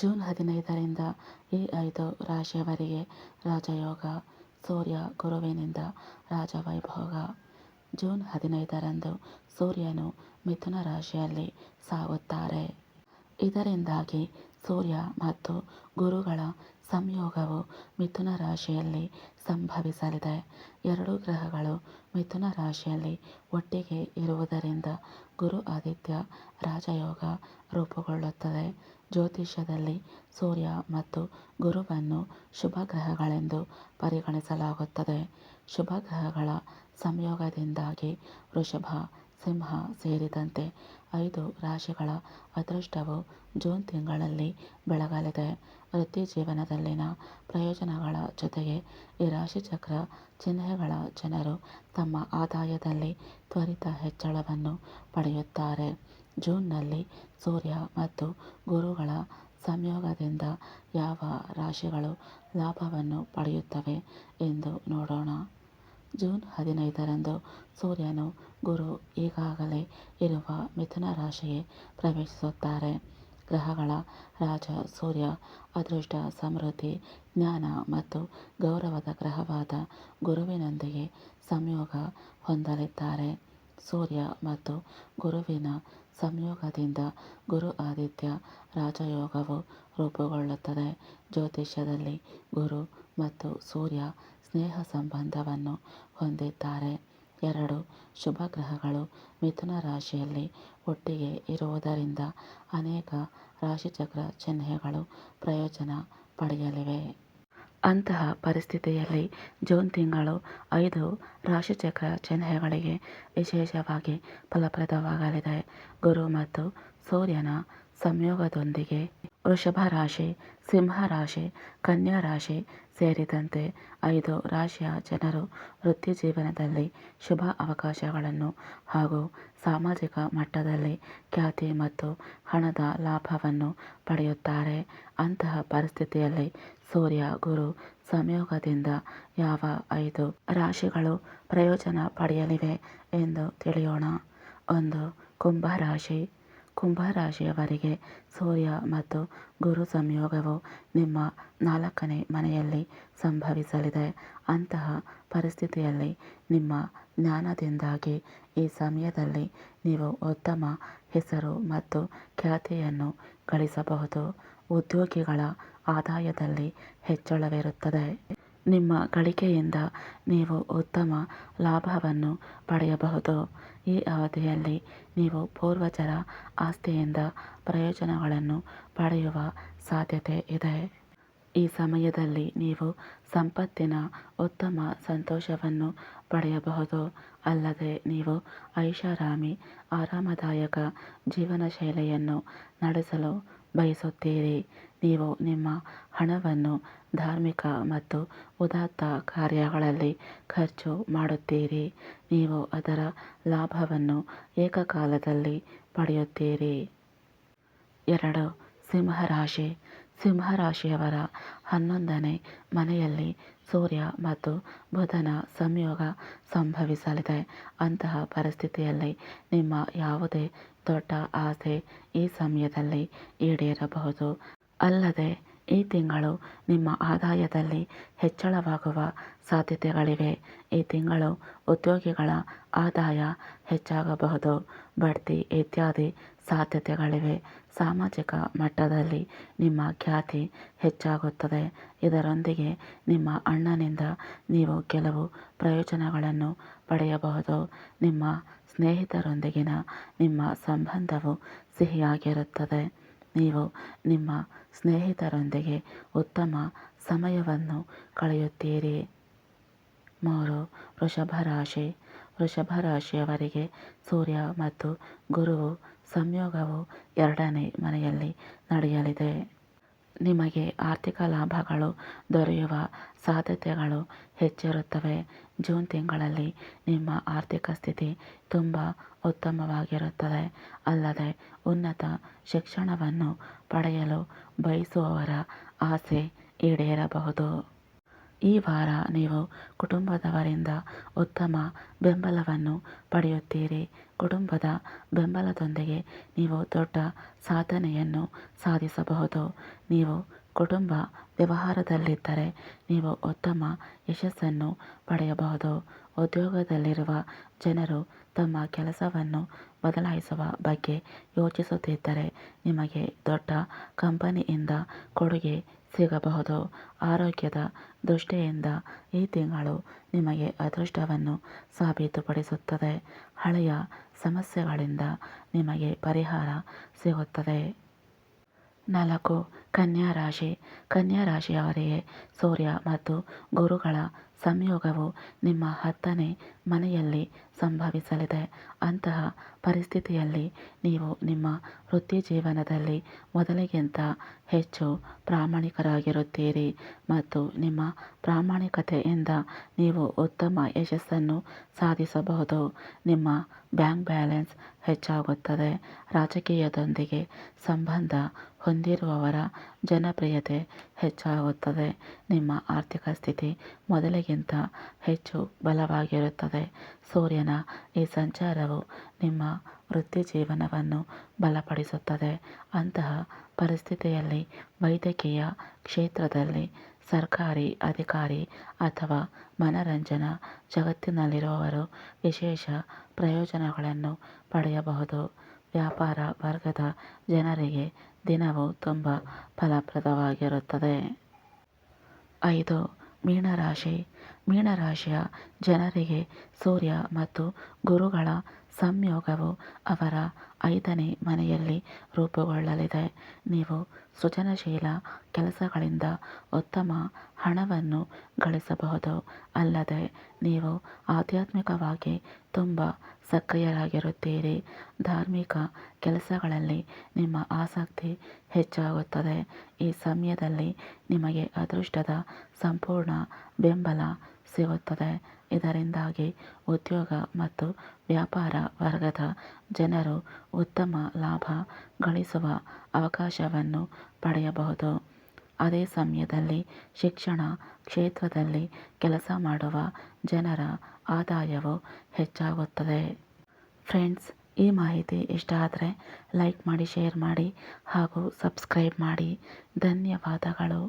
June ಹದಿನೈದರಿಂದ ಈ ಐದು ರಾಶಿಯವರಿಗೆ ರಾಜಯೋಗ, ಸೂರ್ಯ ಗುರುವಿನಿಂದ ರಾಜವೈಭೋಗ. ಜೂನ್ ಹದಿನೈದರಂದು ಸೂರ್ಯನು ಮಿಥುನ ರಾಶಿಯಲ್ಲಿ ಸಾಗುತ್ತಾರೆ. ಇದರಿಂದಾಗಿ ಸೂರ್ಯ ಮತ್ತು ಗುರುಗಳ ಸಂಯೋಗವು ಮಿಥುನ ರಾಶಿಯಲ್ಲಿ ಸಂಭವಿಸಲಿದೆ. ಎರಡು ಗ್ರಹಗಳು ಮಿಥುನ ರಾಶಿಯಲ್ಲಿ ಒಟ್ಟಿಗೆ ಇರುವುದರಿಂದ ಗುರು ಆದಿತ್ಯ ರಾಜಯೋಗ ರೂಪುಗೊಳ್ಳುತ್ತದೆ. ಜ್ಯೋತಿಷ್ಯದಲ್ಲಿ ಸೂರ್ಯ ಮತ್ತು ಗುರುವನ್ನು ಶುಭ ಗ್ರಹಗಳೆಂದು ಪರಿಗಣಿಸಲಾಗುತ್ತದೆ. ಶುಭ ಗ್ರಹಗಳ ಸಂಯೋಗದಿಂದಾಗಿ ವೃಷಭ, ಸಿಂಹ ಸೇರಿದಂತೆ ಐದು ರಾಶಿಗಳ ಅದೃಷ್ಟವು ಜೂನ್ ತಿಂಗಳಲ್ಲಿ ಬೆಳಗಲಿದೆ. ವೃತ್ತಿಜೀವನದಲ್ಲಿನ ಪ್ರಯೋಜನಗಳ ಜೊತೆಗೆ ಈ ರಾಶಿಚಕ್ರ ಚಿಹ್ನೆಗಳ ಜನರು ತಮ್ಮ ಆದಾಯದಲ್ಲಿ ತ್ವರಿತ ಹೆಚ್ಚಳವನ್ನು ಪಡೆಯುತ್ತಾರೆ. ಜೂನ್ನಲ್ಲಿ ಸೂರ್ಯ ಮತ್ತು ಗುರುಗಳ ಸಂಯೋಗದಿಂದ ಯಾವ ರಾಶಿಗಳು ಲಾಭವನ್ನು ಪಡೆಯುತ್ತವೆ ಎಂದು ನೋಡೋಣ. ಜೂನ್ ಹದಿನೈದರಂದು ಸೂರ್ಯನು ಗುರು ಈಗಾಗಲೇ ಇರುವ ಮಿಥುನ ರಾಶಿಗೆ ಪ್ರವೇಶಿಸುತ್ತಾರೆ. ಗ್ರಹಗಳ ರಾಜ ಸೂರ್ಯ ಅದೃಷ್ಟ, ಸಮೃದ್ಧಿ, ಜ್ಞಾನ ಮತ್ತು ಗೌರವದ ಗ್ರಹವಾದ ಗುರುವಿನೊಂದಿಗೆ ಸಂಯೋಗ ಹೊಂದಲಿದ್ದಾರೆ. ಸೂರ್ಯ ಮತ್ತು ಗುರುವಿನ ಸಂಯೋಗದಿಂದ ಗುರು ಆದಿತ್ಯ ರಾಜಯೋಗವು ರೂಪುಗೊಳ್ಳುತ್ತದೆ. ಜ್ಯೋತಿಷ್ಯದಲ್ಲಿ ಗುರು ಮತ್ತು ಸೂರ್ಯ ಸ್ನೇಹ ಸಂಬಂಧವನ್ನು ಹೊಂದಿದ್ದಾರೆ. ಎರಡು ಶುಭ ಗ್ರಹಗಳು ಮಿಥುನ ರಾಶಿಯಲ್ಲಿ ಒಟ್ಟಿಗೆ ಇರುವುದರಿಂದ ಅನೇಕ ರಾಶಿಚಕ್ರ ಚಿಹ್ನೆಗಳು ಪ್ರಯೋಜನ ಪಡೆಯಲಿವೆ. ಅಂತಹ ಪರಿಸ್ಥಿತಿಯಲ್ಲಿ ಜೂನ್ ತಿಂಗಳು ಐದು ರಾಶಿಚಕ್ರ ಚಿಹ್ನೆಗಳಿಗೆ ವಿಶೇಷವಾಗಿ ಫಲಪ್ರದವಾಗಲಿದೆ. ಗುರು ಮತ್ತು ಸೂರ್ಯನ ಸಂಯೋಗದೊಂದಿಗೆ ವೃಷಭ ರಾಶಿ, ಸಿಂಹ ರಾಶಿ, ಕನ್ಯಾ ರಾಶಿ ಸೇರಿದಂತೆ ಐದು ರಾಶಿಯ ಜನರು ವೃತ್ತಿಜೀವನದಲ್ಲಿ ಶುಭ ಅವಕಾಶಗಳನ್ನು ಹಾಗೂ ಸಾಮಾಜಿಕ ಮಟ್ಟದಲ್ಲಿ ಖ್ಯಾತಿ ಮತ್ತು ಹಣದ ಲಾಭವನ್ನು ಪಡೆಯುತ್ತಾರೆ. ಅಂತಹ ಪರಿಸ್ಥಿತಿಯಲ್ಲಿ ಸೂರ್ಯ ಗುರು ಸಂಯೋಗದಿಂದ ಯಾವ ಐದು ರಾಶಿಗಳು ಪ್ರಯೋಜನ ಪಡೆಯಲಿವೆ ಎಂದು ತಿಳಿಯೋಣ. ಒಂದು ಕುಂಭ ರಾಶಿ. ಕುಂಭ ರಾಶಿಯವರಿಗೆ ಸೂರ್ಯ ಮತ್ತು ಗುರು ಸಂಯೋಗವು ನಿಮ್ಮ ನಾಲ್ಕನೇ ಮನೆಯಲ್ಲಿ ಸಂಭವಿಸಲಿದೆ. ಅಂತಹ ಪರಿಸ್ಥಿತಿಯಲ್ಲಿ ನಿಮ್ಮ ಜ್ಞಾನದಿಂದಾಗಿ ಈ ಸಮಯದಲ್ಲಿ ನೀವು ಉತ್ತಮ ಹೆಸರು ಮತ್ತು ಖ್ಯಾತಿಯನ್ನು ಗಳಿಸಬಹುದು. ಉದ್ಯೋಗಿಗಳ ಆದಾಯದಲ್ಲಿ ಹೆಚ್ಚಳವಿರುತ್ತದೆ. ನಿಮ್ಮ ಗಳಿಕೆಯಿಂದ ನೀವು ಉತ್ತಮ ಲಾಭವನ್ನು ಪಡೆಯಬಹುದು. ಈ ಅವಧಿಯಲ್ಲಿ ನೀವು ಪೂರ್ವಜರ ಆಸ್ತಿಯಿಂದ ಪ್ರಯೋಜನಗಳನ್ನು ಪಡೆಯುವ ಸಾಧ್ಯತೆ ಇದೆ. ಈ ಸಮಯದಲ್ಲಿ ನೀವು ಸಂಪತ್ತಿನ ಉತ್ತಮ ಸಂತೋಷವನ್ನು ಪಡೆಯಬಹುದು. ಅಲ್ಲದೆ ನೀವು ಐಷಾರಾಮಿ ಆರಾಮದಾಯಕ ಜೀವನ ಶೈಲಿಯನ್ನು ನಡೆಸಲು ಬಯಸುತ್ತೀರಿ. ನೀವು ನಿಮ್ಮ ಹಣವನ್ನು ಧಾರ್ಮಿಕ ಮತ್ತು ಉದಾತ್ತ ಕಾರ್ಯಗಳಲ್ಲಿ ಖರ್ಚು ಮಾಡುತ್ತೀರಿ. ನೀವು ಅದರ ಲಾಭವನ್ನು ಏಕಕಾಲದಲ್ಲಿ ಪಡೆಯುತ್ತೀರಿ. ಎರಡು, ಸಿಂಹರಾಶಿ. ಸಿಂಹರಾಶಿಯವರ ಹನ್ನೊಂದನೇ ಮನೆಯಲ್ಲಿ ಸೂರ್ಯ ಮತ್ತು ಬುಧನ ಸಂಯೋಗ ಸಂಭವಿಸಲಿದೆ. ಅಂತಹ ಪರಿಸ್ಥಿತಿಯಲ್ಲಿ ನಿಮ್ಮ ಯಾವುದೇ ದೊಡ್ಡ ಆಸೆ ಈ ಸಮಯದಲ್ಲಿ ಈಡೇರಬಹುದು. ಅಲ್ಲದೆ, ಈ ತಿಂಗಳು ನಿಮ್ಮ ಆದಾಯದಲ್ಲಿ ಹೆಚ್ಚಳವಾಗುವ ಸಾಧ್ಯತೆಗಳಿವೆ. ಈ ತಿಂಗಳು ಉದ್ಯೋಗಿಗಳ ಆದಾಯ ಹೆಚ್ಚಾಗಬಹುದು. ಬಡ್ತಿ ಇತ್ಯಾದಿ ಸಾಧ್ಯತೆಗಳಿವೆ. ಸಾಮಾಜಿಕ ಮಟ್ಟದಲ್ಲಿ ನಿಮ್ಮ ಖ್ಯಾತಿ ಹೆಚ್ಚಾಗುತ್ತದೆ. ಇದರೊಂದಿಗೆ ನಿಮ್ಮ ಅಣ್ಣನಿಂದ ನೀವು ಕೆಲವು ಪ್ರಯೋಜನಗಳನ್ನು ಪಡೆಯಬಹುದು. ನಿಮ್ಮ ಸ್ನೇಹಿತರೊಂದಿಗಿನ ನಿಮ್ಮ ಸಂಬಂಧವು ಸಿಹಿಯಾಗಿರುತ್ತದೆ. ನೀವು ನಿಮ್ಮ ಸ್ನೇಹಿತರೊಂದಿಗೆ ಉತ್ತಮ ಸಮಯವನ್ನು ಕಳೆಯುತ್ತೀರಿ. ಮೂರು, ವೃಷಭ ರಾಶಿ. ವೃಷಭ ರಾಶಿಯವರಿಗೆ ಸೂರ್ಯ ಮತ್ತು ಗುರುವು ಸಂಯೋಗವು ಎರಡನೇ ಮನೆಯಲ್ಲಿ ನಡೆಯಲಿದೆ. ನಿಮಗೆ ಆರ್ಥಿಕ ಲಾಭಗಳು ದೊರೆಯುವ ಸಾಧ್ಯತೆಗಳು ಹೆಚ್ಚಿರುತ್ತವೆ. ಜೂನ್ ತಿಂಗಳಲ್ಲಿ ನಿಮ್ಮ ಆರ್ಥಿಕ ಸ್ಥಿತಿ ತುಂಬ ಉತ್ತಮವಾಗಿರುತ್ತದೆ. ಅಲ್ಲದೆ ಉನ್ನತ ಶಿಕ್ಷಣವನ್ನು ಪಡೆಯಲು ಬಯಸುವವರ ಆಸೆ ಈಡೇರಬಹುದು. ಈ ವಾರ ನೀವು ಕುಟುಂಬದವರಿಂದ ಉತ್ತಮ ಬೆಂಬಲವನ್ನು ಪಡೆಯುತ್ತೀರಿ. ಕುಟುಂಬದ ಬೆಂಬಲದೊಂದಿಗೆ ನೀವು ದೊಡ್ಡ ಸಾಧನೆಯನ್ನು ಸಾಧಿಸಬಹುದು. ನೀವು ಕುಟುಂಬ ವ್ಯವಹಾರದಲ್ಲಿದ್ದರೆ ನೀವು ಉತ್ತಮ ಯಶಸ್ಸನ್ನು ಪಡೆಯಬಹುದು. ಉದ್ಯೋಗದಲ್ಲಿರುವ ಜನರು ತಮ್ಮ ಕೆಲಸವನ್ನು ಬದಲಾಯಿಸುವ ಬಗ್ಗೆ ಯೋಚಿಸುತ್ತಿದ್ದರೆ ನಿಮಗೆ ದೊಡ್ಡ ಕಂಪನಿಯಿಂದ ಕೊಡುಗೆ ಸಿಗಬಹುದು. ಆರೋಗ್ಯದ ದೃಷ್ಟಿಯಿಂದ ಈ ತಿಂಗಳು ನಿಮಗೆ ಅದೃಷ್ಟವನ್ನು ಸಾಬೀತುಪಡಿಸುತ್ತದೆ. ಹಳೆಯ ಸಮಸ್ಯೆಗಳಿಂದ ನಿಮಗೆ ಪರಿಹಾರ ಸಿಗುತ್ತದೆ. ನಾಲ್ಕು, ಕನ್ಯಾ ರಾಶಿ. ಕನ್ಯಾ ರಾಶಿಯವರಿಗೆ ಸೂರ್ಯ ಮತ್ತು ಗುರುಗಳ ಸಂಯೋಗವು ನಿಮ್ಮ ಹತ್ತನೇ ಮನೆಯಲ್ಲಿ ಸಂಭವಿಸಲಿದೆ. ಅಂತಹ ಪರಿಸ್ಥಿತಿಯಲ್ಲಿ ನೀವು ನಿಮ್ಮ ವೃತ್ತಿ ಜೀವನದಲ್ಲಿ ಮೊದಲಿಗಿಂತ ಹೆಚ್ಚು ಪ್ರಾಮಾಣಿಕರಾಗಿರುತ್ತೀರಿ ಮತ್ತು ನಿಮ್ಮ ಪ್ರಾಮಾಣಿಕತೆಯಿಂದ ನೀವು ಉತ್ತಮ ಯಶಸ್ಸನ್ನು ಸಾಧಿಸಬಹುದು. ನಿಮ್ಮ ಬ್ಯಾಂಕ್ ಬ್ಯಾಲೆನ್ಸ್ ಹೆಚ್ಚಾಗುತ್ತದೆ. ರಾಜಕೀಯದೊಂದಿಗೆ ಸಂಬಂಧ ಹೊಂದಿರುವವರ ಜನಪ್ರಿಯತೆ ಹೆಚ್ಚಾಗುತ್ತದೆ. ನಿಮ್ಮ ಆರ್ಥಿಕ ಸ್ಥಿತಿ ಮೊದಲಿಗಿಂತ ಹೆಚ್ಚು ಬಲವಾಗಿರುತ್ತದೆ. ಸೂರ್ಯನ ಈ ಸಂಚಾರವು ನಿಮ್ಮ ವೃತ್ತಿ ಜೀವನವನ್ನು ಬಲಪಡಿಸುತ್ತದೆ. ಅಂತಹ ಪರಿಸ್ಥಿತಿಯಲ್ಲಿ ವೈದ್ಯಕೀಯ ಕ್ಷೇತ್ರದಲ್ಲಿ ಸರ್ಕಾರಿ ಅಧಿಕಾರಿ ಅಥವಾ ಮನರಂಜನಾ ಜಗತ್ತಿನಲ್ಲಿರುವವರು ವಿಶೇಷ ಪ್ರಯೋಜನಗಳನ್ನು ಪಡೆಯಬಹುದು. ವ್ಯಾಪಾರ ವರ್ಗದ ಜನರಿಗೆ ದಿನವು ತುಂಬ ಫಲಪ್ರದವಾಗಿರುತ್ತದೆ. ಐದು ಮೀನರಾಶಿ. ಮೀನರಾಶಿಯ ಜನರಿಗೆ ಸೂರ್ಯ ಮತ್ತು ಗುರುಗಳ ಸಂಯೋಗವು ಅವರ ಐದನೇ ಮನೆಯಲ್ಲಿ ರೂಪುಗೊಳ್ಳಲಿದೆ. ನೀವು ಸೃಜನಶೀಲ ಕೆಲಸಗಳಿಂದ ಉತ್ತಮ ಹಣವನ್ನು ಗಳಿಸಬಹುದು. ಅಲ್ಲದೆ ನೀವು ಆಧ್ಯಾತ್ಮಿಕವಾಗಿ ತುಂಬ ಸಕ್ರಿಯರಾಗಿರುತ್ತೀರಿ. ಧಾರ್ಮಿಕ ಕೆಲಸಗಳಲ್ಲಿ ನಿಮ್ಮ ಆಸಕ್ತಿ ಹೆಚ್ಚಾಗುತ್ತದೆ. ಈ ಸಮಯದಲ್ಲಿ ನಿಮಗೆ ಅದೃಷ್ಟದ ಸಂಪೂರ್ಣ ಬೆಂಬಲ ಸಿಗುತ್ತದೆ. ಇದರಿಂದಾಗಿ ಉದ್ಯೋಗ ಮತ್ತು ವ್ಯಾಪಾರ ವರ್ಗದ ಜನರು ಉತ್ತಮ ಲಾಭ ಗಳಿಸುವ ಅವಕಾಶವನ್ನು ಪಡೆಯಬಹುದು. ಅದೇ ಸಮಯದಲ್ಲಿ ಶಿಕ್ಷಣ ಕ್ಷೇತ್ರದಲ್ಲಿ ಕೆಲಸ ಮಾಡುವ ಜನರ ಆದಾಯವು ಹೆಚ್ಚಾಗುತ್ತದೆ. ಫ್ರೆಂಡ್ಸ್, ಈ ಮಾಹಿತಿ ಇಷ್ಟ ಆದರೆ ಲೈಕ್ ಮಾಡಿ, ಶೇರ್ ಮಾಡಿ ಹಾಗೂ ಸಬ್ಸ್ಕ್ರೈಬ್ ಮಾಡಿ. ಧನ್ಯವಾದಗಳು.